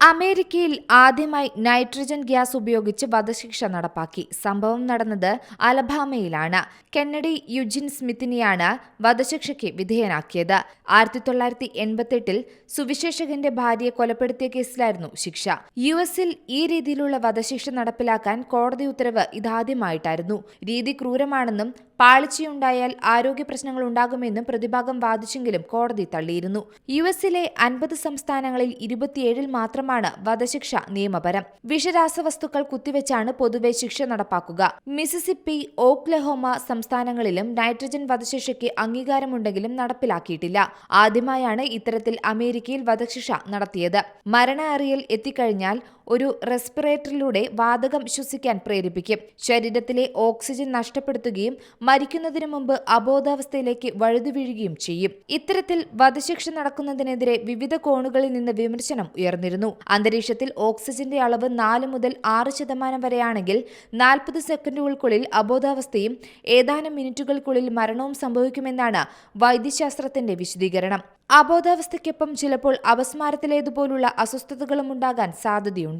അമേരിക്കയിൽ ആദ്യമായി nitrogen gas ഉപയോഗിച്ച് വധശിക്ഷ നടപ്പാക്കി. സംഭവം നടന്നത് അലബാമയിലാണ്. കെന്നഡി യുജിൻ സ്മിത്തിനെയാണ് വധശിക്ഷയ്ക്ക് വിധേയനാക്കിയത്. ആയിരത്തി തൊള്ളായിരത്തി എൺപത്തെട്ടിൽ സുവിശേഷകന്റെ ഭാര്യയെ കൊലപ്പെടുത്തിയ കേസിലായിരുന്നു ശിക്ഷ. യു എസിൽ ഈ രീതിയിലുള്ള വധശിക്ഷ നടപ്പിലാക്കാൻ കോടതി ഉത്തരവ് ഇതാദ്യമായിട്ടായിരുന്നു. രീതി ക്രൂരമാണെന്നും പാളിച്ചയുണ്ടായാൽ ആരോഗ്യ പ്രശ്നങ്ങൾ ഉണ്ടാകുമെന്നും പ്രതിഭാഗം വാദിച്ചെങ്കിലും കോടതി തള്ളിയിരുന്നു. യു എസിലെ അൻപത് സംസ്ഥാനങ്ങളിൽ ഇരുപത്തിയേഴിൽ മാത്രമാണ് വധശിക്ഷ നിയമപരം. വിഷരാസവസ്തുക്കൾ കുത്തിവെച്ചാണ് പൊതുവെ ശിക്ഷ നടപ്പാക്കുക. മിസിസിപ്പി ഓക്ലഹോമ സംസ്ഥാനങ്ങളിലും നൈട്രജൻ വധശിക്ഷയ്ക്ക് അംഗീകാരമുണ്ടെങ്കിലും നടപ്പിലാക്കിയിട്ടില്ല. ആദ്യമായാണ് ഇത്തരത്തിൽ അമേരിക്കയിൽ വധശിക്ഷ നടത്തിയത്. മരണ അറിയൽ എത്തിക്കഴിഞ്ഞാൽ ഒരു റെസ്പിറേറ്ററിലൂടെ വാതകം ശ്വസിക്കാൻ പ്രേരിപ്പിക്കും. ശരീരത്തിലെ ഓക്സിജൻ നഷ്ടപ്പെടുത്തുകയും മരിക്കുന്നതിനു മുമ്പ് അബോധാവസ്ഥയിലേക്ക് വഴുതുവീഴുകയും ചെയ്യും. ഇത്തരത്തിൽ വധശിക്ഷ നടക്കുന്നതിനെതിരെ വിവിധ കോണുകളിൽ നിന്ന് വിമർശനം ഉയർന്നിരുന്നു. അന്തരീക്ഷത്തിൽ ഓക്സിജന്റെ അളവ് നാല് മുതൽ ആറ് ശതമാനം വരെയാണെങ്കിൽ നാൽപ്പത് സെക്കൻഡുകൾക്കുള്ളിൽ അബോധാവസ്ഥയും ഏതാനും മിനിറ്റുകൾക്കുള്ളിൽ മരണവും സംഭവിക്കുമെന്നാണ് വൈദ്യശാസ്ത്രത്തിന്റെ വിശദീകരണം. അബോധാവസ്ഥയ്ക്കൊപ്പം ചിലപ്പോൾ അപസ്മാരത്തിലേതുപോലുള്ള അസ്വസ്ഥതകളും ഉണ്ടാകാൻ സാധ്യതയുണ്ട്.